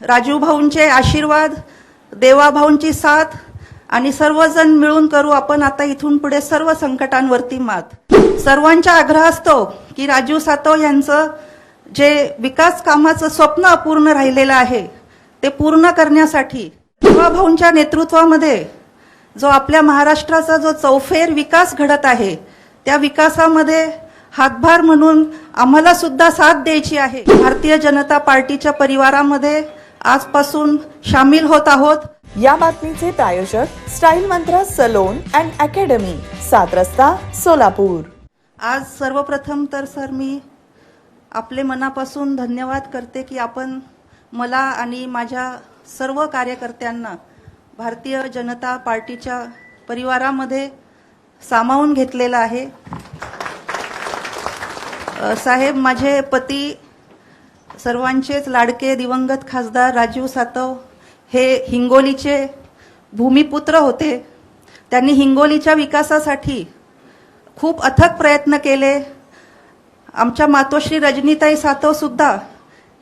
राजू भाऊंचे आशीर्वाद देवाभाऊंची साथ आणि सर्वजण मिळून करू आपण आता इथून पुढे सर्व संकटांवरती मात. सर्वांच्या आग्रहास्तव की राजू सातव यांचं जे विकास कामाचं स्वप्न अपूर्ण राहिलेलं आहे ते पूर्ण करण्यासाठी देवाभाऊंच्या नेतृत्वामध्ये जो आपल्या महाराष्ट्राचा जो चौफेर विकास घडत आहे त्या विकासामध्ये हातभार म्हणून आम्हाला सुद्धा साथ द्यायची आहे. भारतीय जनता पार्टीच्या परिवारामध्ये आजपासून सामील होत आहोत या बातमीचे प्रायोजक स्टाईल मंत्र salon and academy Saat Rasta Solapur. आज सर्वप्रथम तर सर मी आपले मनापासून धन्यवाद करते की आपण मला आणि माझ्या सर्व कार्यकर्त्यांना भारतीय जनता पार्टीच्या परिवारामध्ये सामावून घेतलेलं आहे. साहेब माझे पती सर्वांचेच लाडके दिवंगत खासदार राजीव सातव हे हिंगोलीचे भूमिपुत्र होते. त्यांनी हिंगोलीच्या विकासासाठी खूप अथक प्रयत्न केले. आमच्या मातोश्री रजनीताई सातव सुद्धा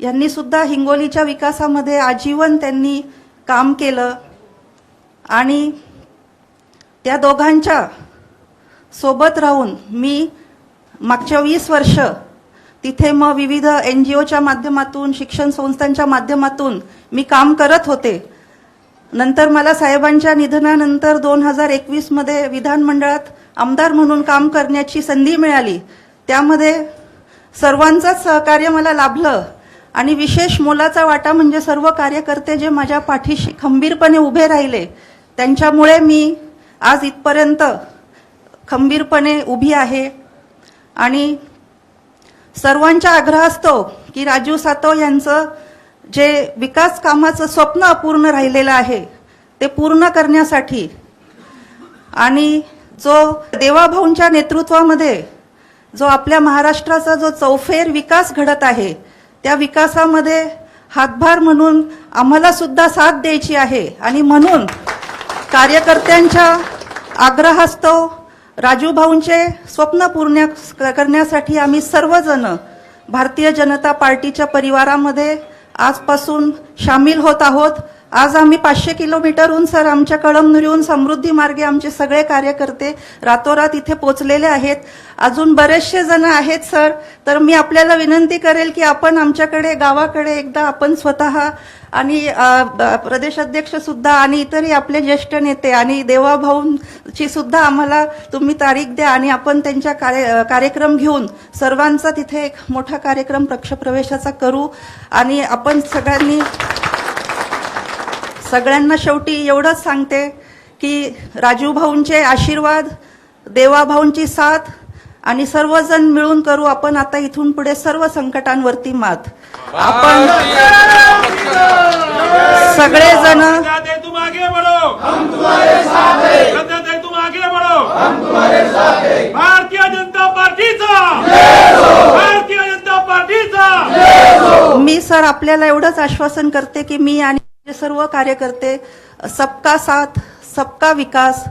यांनी सुद्धा हिंगोलीच्या विकासामध्ये आजीवन त्यांनी काम केलं. आणि त्या दोघांच्या सोबत राहून मी मागच्या वीस वर्ष तिथे मग विविध एन जी ओच्या माध्यमातून शिक्षण संस्थांच्या माध्यमातून मी काम करत होते. नंतर मला साहेबांच्या निधनानंतर दोन हजार एकवीसमध्ये विधानमंडळात आमदार म्हणून काम करण्याची संधी मिळाली. त्यामध्ये सर्वांचंच सहकार्य मला लाभलं आणि विशेष मोलाचा वाटा म्हणजे सर्व कार्यकर्ते जे माझ्या पाठीशी खंबीरपणे उभे राहिले त्यांच्यामुळे मी आज इथपर्यंत खंबीरपणे उभी आहे. आणि सर्वांच्या असतो की राजीव सातव यांचं जे विकास कामाचं स्वप्न अपूर्ण राहिलेलं आहे ते पूर्ण करण्यासाठी आणि जो देवाभाऊंच्या नेतृत्वामध्ये जो आपल्या महाराष्ट्राचा जो चौफेर विकास घडत आहे त्या विकासामध्ये हातभार म्हणून आम्हाला सुद्धा साथ द्यायची आहे आणि म्हणून कार्यकर्त्यांच्या आग्रहास्तव राजू भाऊंचे स्वप्न पूर्ण करण्यासाठी आम्ही सर्वजण भारतीय जनता पार्टीच्या परिवारामध्ये आजपासून सामील होत आहोत. आज आम्ही पाचशे किलोमीटरहून सर आमच्या कळमनुरीहून समृद्धी मार्गे आमचे सगळे कार्यकर्ते रातोरात इथे पोचलेले आहेत. अजून बरेचसे जण आहेत सर. तर मी आपल्याला विनंती करेल की आपण आमच्याकडे गावाकडे एकदा आपण स्वतः आणि प्रदेशाध्यक्ष सुद्धा आणि इतरही आपले ज्येष्ठ नेते आणि देवाभाऊंची सुद्धा आम्हाला तुम्ही तारीख द्या आणि आपण त्यांच्या कार्य कार्यक्रम घेऊन सर्वांचा तिथे एक मोठा कार्यक्रम पक्षप्रवेशाचा करू. आणि आपण सगळ्यांनी सगळ्यांना शेवटी एवढंच सांगते की राजू भाऊंचे आशीर्वाद देवाभाऊंची साथ आणि सर्वजण मिळून करू आपण आता इथून पुढे सर्व संकटांवरती मात. आपण सगळेजण दादे तुम आगे बढ़ो हम तुम्हारे साथ दादे तुम आगे बढ़ो हम तुम्हारे साथ भारतीय जनता पार्टीचा! भारतीय जनता पार्टीचा! मी सर आपल्याला एवढंच आश्वासन करते की मी आणि हे सर्व कार्यकर्ते सबका साथ सबका विकास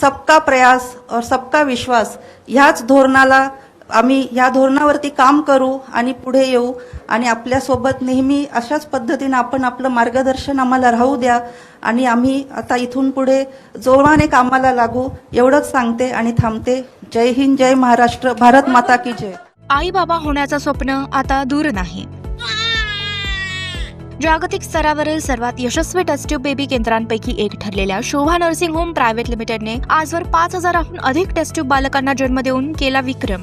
सबका प्रयास और सबका विश्वास ह्याच धोरणाला आम्ही ह्या धोरणावरती काम करू आणि पुढे येऊ आणि आपल्यासोबत नेहमी अशाच पद्धतीनं आपण आपलं मार्गदर्शन आम्हाला राहू द्या आणि आम्ही आता इथून पुढे जोराने कामाला लागू एवढंच सांगते आणि थांबते. जय हिंद जय महाराष्ट्र भारत माता की जय. आई बाबा होण्याचं स्वप्न आता दूर नाही. जागतिक स्तरावरील सर्वात यशस्वी टेस्ट्यूब बेबी केंद्रांपैकी एक ठरलेल्या शोभा नर्सिंग होम प्रायव्हेट लिमिटेडने आजवर पाच हजाराहून अधिक टेस्ट्यूब बालकांना जन्म देऊन केला विक्रम.